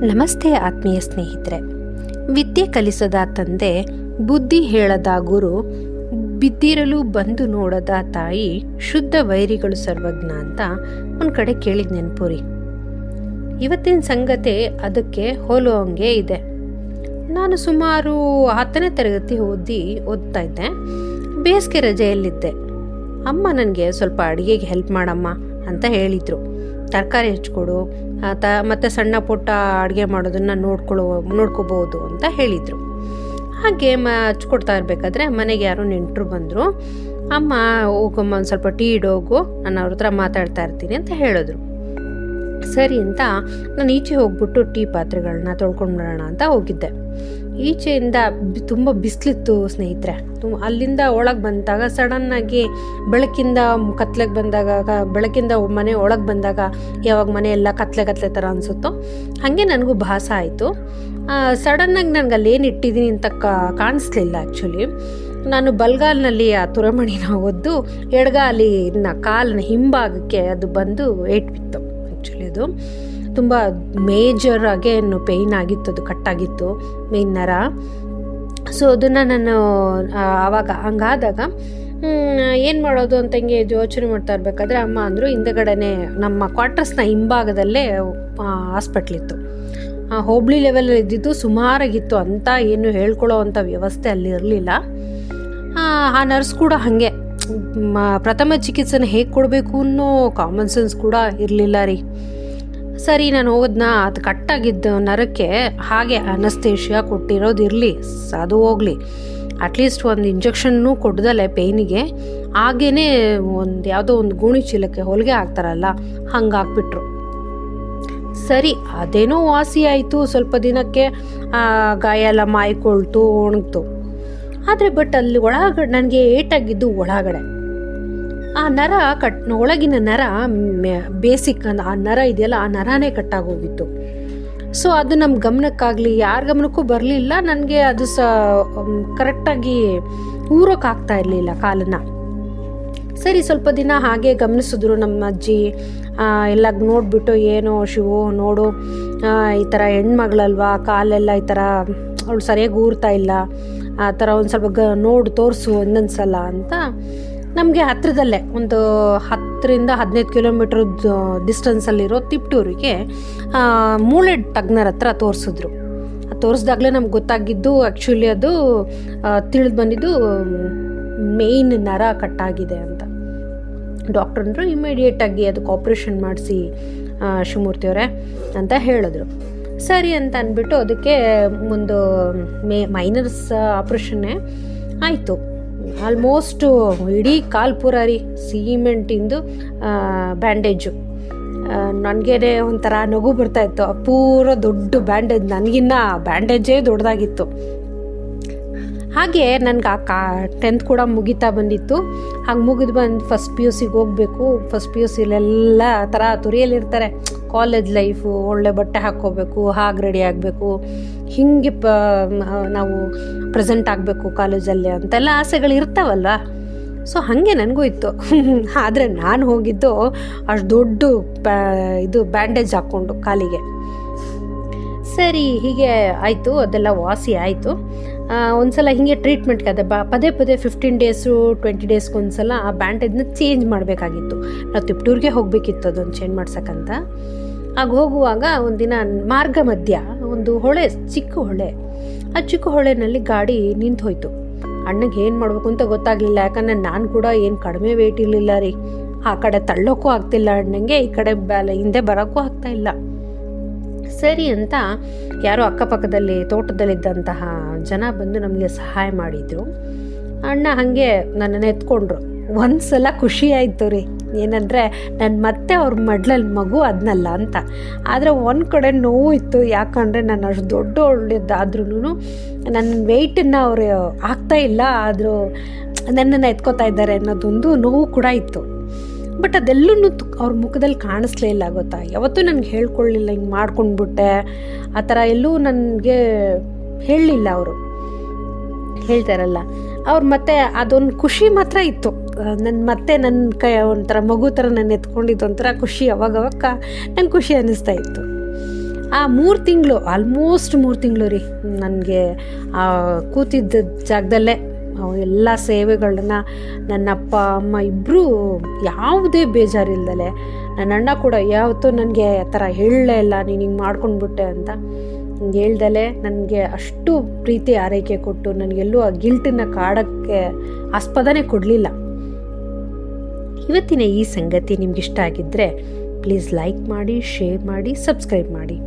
ನಮಸ್ತೆ ಆತ್ಮೀಯ ಸ್ನೇಹಿತರೆ. ವಿದ್ಯೆ ಕಲಿಸದ ತಂದೆ, ಬುದ್ಧಿ ಹೇಳದ ಗುರು, ಬಿದ್ದಿರಲು ಬಂದು ನೋಡದ ತಾಯಿ, ಶುದ್ಧ ವೈರಿಗಳು ಸರ್ವಜ್ಞ ಅಂತ ಒಂದು ಕಡೆ ಕೇಳಿದ ನೆನ್ಪುರಿ. ಇವತ್ತಿನ ಸಂಗತಿ ಅದಕ್ಕೆ ಹೋಲುವಂಗೆ ಇದೆ. ನಾನು ಸುಮಾರು ಹತ್ತನೇ ತರಗತಿ ಓದಿ ಓದ್ತಾ ಇದ್ದೆ. ಬೇಸಿಗೆ ರಜೆಯಲ್ಲಿದ್ದೆ. ಅಮ್ಮ ನನಗೆ ಸ್ವಲ್ಪ ಅಡುಗೆಗೆ ಹೆಲ್ಪ್ ಮಾಡಮ್ಮ ಅಂತ ಹೇಳಿದರು. ತರಕಾರಿ ಹೆಚ್ಚಿಕೊಡು ತ, ಮತ್ತು ಸಣ್ಣ ಪುಟ್ಟ ಅಡುಗೆ ಮಾಡೋದನ್ನು ನೋಡ್ಕೊಳ್ಳೋ, ನೋಡ್ಕೋಬೋದು ಅಂತ ಹೇಳಿದರು. ಹಾಗೆ ಮ ಹಚ್ಕೊಡ್ತಾ ಇರಬೇಕಾದ್ರೆ ಮನೆಗೆ ಯಾರೋ ನೆಂಟರು ಬಂದರು. ಅಮ್ಮ ಹೋಗಮ್ಮ ಒಂದು ಸ್ವಲ್ಪ ಟೀ ಇಡೋಗು, ನಾನು ಅವ್ರ ಹತ್ರ ಮಾತಾಡ್ತಾ ಇರ್ತೀನಿ ಅಂತ ಹೇಳಿದ್ರು. ಸರಿ ಅಂತ ನಾನು ಈಚೆ ಹೋಗ್ಬಿಟ್ಟು ಟೀ ಪಾತ್ರೆಗಳನ್ನ ತೊಳ್ಕೊಂಡು ಬರೋಣ ಅಂತ ಹೋಗಿದ್ದೆ. ಈಚೆಯಿಂದ ತುಂಬ ಬಿಸಿಲಿತ್ತು ಸ್ನೇಹಿತರೆ. ಅಲ್ಲಿಂದ ಒಳಗೆ ಬಂದಾಗ ಸಡನ್ನಾಗಿ ಬೆಳಕಿಂದ ಕತ್ಲೆಗೆ ಬಂದಾಗ, ಬೆಳಕಿಂದ ಮನೆ ಒಳಗೆ ಬಂದಾಗ ಯಾವಾಗ ಮನೆ ಎಲ್ಲ ಕತ್ಲೆ ಕತ್ಲೆ ಥರ ಅನಿಸುತ್ತೋ, ಹಾಗೆ ನನಗೂ ಭಾಸ ಆಯಿತು. ಸಡನ್ನಾಗಿ ನನಗೆ ಅಲ್ಲೇನು ಇಟ್ಟಿದ್ದೀನಿ ಅಂತ ಕಾಣಿಸ್ಲಿಲ್ಲ ಆ್ಯಕ್ಚುಲಿ ನಾನು ಬಲ್ಗಾಲ್ನಲ್ಲಿ ಆ ತುರಮಣಿನ ಒದ್ದು ಎಡಗಾಲಿನ ಕಾಲಿನ ಹಿಂಭಾಗಕ್ಕೆ ಅದು ಬಂದು ಏಟ್ ಬಿತ್ತು ಆ್ಯಕ್ಚುಲಿ ಅದು. ತುಂಬ ಮೇಜರ್ ಆಗಿ ಏನು ಪೇಯ್ನ್ ಆಗಿತ್ತು, ಅದು ಕಟ್ಟಾಗಿತ್ತು ಮೇನ್ ನರ. ಸೊ ಅದನ್ನು ನಾನು ಆವಾಗ ಹಂಗಾದಾಗ ಏನು ಮಾಡೋದು ಅಂತ ಹಿಂಗೆ ಯೋಚನೆ ಮಾಡ್ತಾ ಇರಬೇಕಾದ್ರೆ ಅಮ್ಮ ಅಂದರು ಹಿಂದೆಗಡೆನೆ ನಮ್ಮ ಕ್ವಾರ್ಟರ್ಸ್ನ ಹಿಂಭಾಗದಲ್ಲೇ ಹಾಸ್ಪಿಟ್ಲಿತ್ತು ಹೋಬಳಿ ಲೆವೆಲ್ ಇದ್ದಿದ್ದು ಸುಮಾರಾಗಿತ್ತು ಅಂತ ಏನು ಹೇಳ್ಕೊಳ್ಳೋ ಅಂಥ ವ್ಯವಸ್ಥೆ ಅಲ್ಲಿ ಇರಲಿಲ್ಲ. ಆ ನರ್ಸ್ ಕೂಡ ಹಾಗೆ. ಪ್ರಥಮ ಚಿಕಿತ್ಸೆನ ಹೇಗೆ ಕೊಡಬೇಕು ಅನ್ನೋ ಕಾಮನ್ ಸೆನ್ಸ್ ಕೂಡ ಇರಲಿಲ್ಲ ರೀ. ಸರಿ, ನಾನು ಹೋಗೋದ್ನ? ಅದು ಕಟ್ಟಾಗಿದ್ದ ನರಕ್ಕೆ ಹಾಗೆ ಅನಸ್ತೇಷಿಯಾ ಕೊಟ್ಟಿರೋದಿರಲಿ ಅದು ಹೋಗಲಿ. ಅಟ್ಲೀಸ್ಟ್ ಒಂದು ಇಂಜೆಕ್ಷನ್ನು ಕೊಡ್ದಲೆ ಪೇಯ್ನಿಗೆ ಹಾಗೇ ಒಂದು ಯಾವುದೋ ಒಂದು ಗೋಣಿ ಚೀಲಕ್ಕೆ ಹೊಲಿಗೆ ಹಾಕ್ತಾರಲ್ಲ ಹಂಗೆ ಹಾಕ್ಬಿಟ್ರು ಸರಿ, ಅದೇನೋ ವಾಸಿ ಆಯಿತು, ಸ್ವಲ್ಪ ದಿನಕ್ಕೆ ಗಾಯ ಎಲ್ಲ ಮಾಯ್ಕೊಳ್ತು, ಒಣಗ್ತು. ಆದರೆ ಬಟ್ ಅಲ್ಲಿ ಒಳಗಡೆ ನನಗೆ ಏಟಾಗಿದ್ದು ಒಳಗಡೆ. ಆ ನರ ಕಟ್ ಒಳಗಿನ ನರ ಬೇಸಿಕ್ ಆ ನರ ಇದೆಯಲ್ಲ, ಆ ನರನೇ ಕಟ್ಟಾಗೋಗಿತ್ತು. ಸೊ ಅದು ನಮ್ಮ ಗಮನಕ್ಕಾಗಲಿ, ಯಾರ ಗಮನಕ್ಕೂ ಬರಲಿಲ್ಲ. ನನಗೆ ಅದು ಸ ಕರೆಕ್ಟಾಗಿ ಊರೋಕ್ಕಾಗ್ತಾ ಇರಲಿಲ್ಲ ಕಾಲನ್ನು. ಸರಿ, ಸ್ವಲ್ಪ ದಿನ ಹಾಗೆ ಗಮನಿಸಿದ್ರು ನಮ್ಮ ಅಜ್ಜಿ. ಎಲ್ಲ ನೋಡಿಬಿಟ್ಟು ಏನೋ ಶಿವು ನೋಡು ಈ ಥರ ಹೆಣ್ಮಗಳಲ್ವಾ, ಕಾಲೆಲ್ಲ ಈ ಥರ ಅವಳು ಸರಿಯಾಗಿ ಊರ್ತಾ ಇಲ್ಲ. ಆ ಥರ ಒಂದು ಸ್ವಲ್ಪ ಗ, ನೋಡು, ತೋರಿಸು ಒಂದೊಂದು ಸಲ ಅಂತ ನಮಗೆ ಹತ್ತಿರದಲ್ಲೇ ಒಂದು ಹತ್ತರಿಂದ ಹದಿನೈದು ಕಿಲೋಮೀಟ್ರ್ ಡಿಸ್ಟೆನ್ಸಲ್ಲಿರೋ ತಿಪ್ಟೂರಿಗೆ ಮೂಳೆ ತಜ್ಞರ ಹತ್ರ ತೋರಿಸಿದ್ರು. ತೋರಿಸ್ದಾಗಲೇ ನಮ್ಗೆ ಗೊತ್ತಾಗಿದ್ದು ಆ್ಯಕ್ಚುಲಿ ಅದು ತಿಳಿದು ಬಂದಿದ್ದು ಮೇಯ್ನ್ ನರ ಕಟ್ಟಾಗಿದೆ ಅಂತ. ಡಾಕ್ಟರ್ ಅಂದರು ಇಮಿಡಿಯೇಟಾಗಿ ಅದಕ್ಕೆ ಆಪ್ರೇಷನ್ ಮಾಡಿಸಿ ಶಿವಮೂರ್ತಿಯವರೇ ಅಂತ ಹೇಳಿದ್ರು. ಸರಿ ಅಂತ ಅಂದ್ಬಿಟ್ಟು ಅದಕ್ಕೆ ಒಂದು ಮೇ ಮೈನರ್ಸ್ ಆಪ್ರೇಷನ್ನೇ ಆಯಿತು. ಆಲ್ಮೋಸ್ಟು ಇಡೀ ಕಾಲು ಪೂರ ರೀ, ಸಿಮೆಂಟಿಂದು ಬ್ಯಾಂಡೇಜು. ನನಗೇನೆ ಒಂಥರ ನಗು ಬರ್ತಾಯಿತ್ತು ಪೂರ ದೊಡ್ಡ ಬ್ಯಾಂಡೇಜ್, ನನಗಿನ್ನ ಬ್ಯಾಂಡೇಜೇ ದೊಡ್ಡದಾಗಿತ್ತು. ಹಾಗೆ ನನಗೆ ಆ ಕಾ, ಟೆಂತ್ ಕೂಡ ಮುಗಿತಾ ಬಂದಿತ್ತು. ಹಾಗೆ ಮುಗಿದು ಬಂದು ಫಸ್ಟ್ ಪಿ ಯು ಸಿಗೆ ಹೋಗಬೇಕು. ಫಸ್ಟ್ ಪಿ ಯು ಸಿಲೆಲ್ಲ ಥರ ತುರಿಯಲ್ಲಿರ್ತಾರೆ. ಕಾಲೇಜ್ ಲೈಫು, ಒಳ್ಳೆ ಬಟ್ಟೆ ಹಾಕ್ಕೋಬೇಕು, ಹಾಗೆ ರೆಡಿ ಆಗಬೇಕು. ಹಿಂಗೆ ಪ, ನಾವು ಪ್ರೆಸೆಂಟ್ ಆಗಬೇಕು ಕಾಲೇಜಲ್ಲಿ ಅಂತೆಲ್ಲ ಆಸೆಗಳು ಇರ್ತಾವಲ್ವ? ಸೊ ಹಾಗೆ ನನಗೂ ಇತ್ತು. ಆದರೆ ನಾನು ಹೋಗಿದ್ದು ಅಷ್ಟು ದೊಡ್ಡ ಇದು ಬ್ಯಾಂಡೇಜ್ ಹಾಕ್ಕೊಂಡು ಕಾಲಿಗೆ. ಸರಿ, ಹೀಗೆ ಆಯಿತು, ಅದೆಲ್ಲ ವಾಸಿ ಆಯಿತು. ಒಂದ್ಸಲ ಹೀಗೆ ಟ್ರೀಟ್ಮೆಂಟ್ಗೆ ಅದೇ ಬಾ, ಪದೇ ಪದೇ ಫಿಫ್ಟೀನ್ ಡೇಸು ಟ್ವೆಂಟಿ ಡೇಸ್ಗೆ ಒಂದ್ಸಲ ಆ ಬ್ಯಾಂಡೇಜ್ನ ಚೇಂಜ್ ಮಾಡಬೇಕಾಗಿತ್ತು. ನಾವು ತಿಪ್ಟೂರಿಗೆ ಹೋಗಬೇಕಿತ್ತು ಅದೊಂದು ಚೇಂಜ್ ಮಾಡ್ಸಕ್ಕಂತ. ಆಗ ಹೋಗುವಾಗ ಒಂದಿನ ಮಾರ್ಗ ಮಧ್ಯ, ಒಂದು ಹೊಳೆ, ಚಿಕ್ಕ ಹೊಳೆ. ಆ ಚಿಕ್ಕ ಹೊಳೆನಲ್ಲಿ ಗಾಡಿ ನಿಂತು ಹೋಯ್ತು. ಅಣ್ಣಗೆ ಏನು ಮಾಡಬೇಕು ಅಂತ ಗೊತ್ತಾಗಲಿಲ್ಲ, ಯಾಕಂದರೆ ನಾನು ಕೂಡ ಏನು ಕಡಿಮೆ ವೆಯ್ಟ್ ಇರಲಿಲ್ಲ ರೀ. ಆ ಕಡೆ ತಳ್ಳೋಕ್ಕೂ ಆಗ್ತಿಲ್ಲ ಅಣ್ಣಂಗೆ, ಈ ಕಡೆ ಬ್ಯಾಲೆ ಹಿಂದೆ ಬರೋಕ್ಕೂ ಆಗ್ತಾ ಇಲ್ಲ. ಸರಿ ಅಂತ ಯಾರೋ ಅಕ್ಕಪಕ್ಕದಲ್ಲಿ ತೋಟದಲ್ಲಿದ್ದಂತಹ ಜನ ಬಂದು ನಮಗೆ ಸಹಾಯ ಮಾಡಿದರು. ಅಣ್ಣ ಹಾಗೆ ನನ್ನನ್ನು ಎತ್ಕೊಂಡ್ರು. ಒಂದು ಸಲ ಖುಷಿ ರೀ. ಏನಂದರೆ ನನ್ನ ಮತ್ತೆ ಅವ್ರ ಮಡ್ಲಲ್ಲಿ ಮಗು ಅದನ್ನಲ್ಲ ಅಂತ. ಆದರೆ ಒಂದು ಕಡೆ ನೋವು ಇತ್ತು. ಯಾಕಂದರೆ ನಾನು ಅಷ್ಟು ದೊಡ್ಡ ಒಳ್ಳೆದಾದ್ರೂ ನನ್ನ ವೆಯ್ಟನ್ನು ಅವರು ಆಗ್ತಾ ಇಲ್ಲ. ಆದರೂ ನನ್ನನ್ನು ಎತ್ಕೋತಾ ಇದ್ದಾರೆ ಅನ್ನೋದೊಂದು ನೋವು ಕೂಡ ಇತ್ತು. ಬಟ್ ಅದೆಲ್ಲೂ ಅವ್ರ ಮುಖದಲ್ಲಿ ಕಾಣಿಸ್ಲೇ ಇಲ್ಲ ಗೊತ್ತಾ? ಯಾವತ್ತೂ ನನಗೆ ಹೇಳ್ಕೊಳ್ಳಿಲ್ಲ ಹಿಂಗೆ ಮಾಡ್ಕೊಂಡ್ಬಿಟ್ಟೆ. ಆ ಥರ ಎಲ್ಲೂ ನನಗೆ ಹೇಳಲಿಲ್ಲ ಅವರು. ಹೇಳ್ತಾರಲ್ಲ ಅವ್ರು ಮತ್ತೆ ಅದೊಂದು ಖುಷಿ ಮಾತ್ರ ಇತ್ತು. ನನ್ನ ಮತ್ತೆ ನನ್ನ ಕೈ ಒಂಥರ ಮಗು ಥರ ನಾನು ಎತ್ಕೊಂಡಿದ್ದು ಒಂಥರ ಖುಷಿ ಅವಾಗವಾಗ ನಂಗೆ ಖುಷಿ ಅನ್ನಿಸ್ತಾ ಇತ್ತು. ಆ ಮೂರು ತಿಂಗಳು, ಆಲ್ಮೋಸ್ಟ್ ಮೂರು ತಿಂಗಳು ರೀ ನನಗೆ ಕೂತಿದ್ದ ಜಾಗದಲ್ಲೇ ಎಲ್ಲ ಸೇವೆಗಳನ್ನ ನನ್ನ ಅಪ್ಪ, ಅಮ್ಮ ಇಬ್ಬರೂ ಯಾವುದೇ ಬೇಜಾರಿಲ್ದಲೆ ನನ್ನ ಅಣ್ಣ ಕೂಡ, ಯಾವತ್ತೂ ನನಗೆ ಆ ಥರ ಹೇಳಲೇ ಇಲ್ಲ, ನೀನು ಹಿಂಗೆ ಮಾಡ್ಕೊಂಡ್ಬಿಟ್ಟೆ ಅಂತ ಹಿಂಗೆ ಹೇಳ್ದಲೆ ನನಗೆ ಅಷ್ಟು ಪ್ರೀತಿ, ಆರೈಕೆ ಕೊಟ್ಟು ನನಗೆಲ್ಲೂ ಆ ಗಿಲ್ಟನ್ನು ಕಾಡೋಕ್ಕೆ ಆಸ್ಪದನೇ ಕೊಡಲಿಲ್ಲ. ಇವತ್ತಿನ ಈ ಸಂಗತಿ ನಿಮ್ಗೆ ಇಷ್ಟ ಆಗಿದ್ದರೆ ಪ್ಲೀಸ್ ಲೈಕ್ ಮಾಡಿ, ಶೇರ್ ಮಾಡಿ, ಸಬ್ಸ್ಕ್ರೈಬ್ ಮಾಡಿ.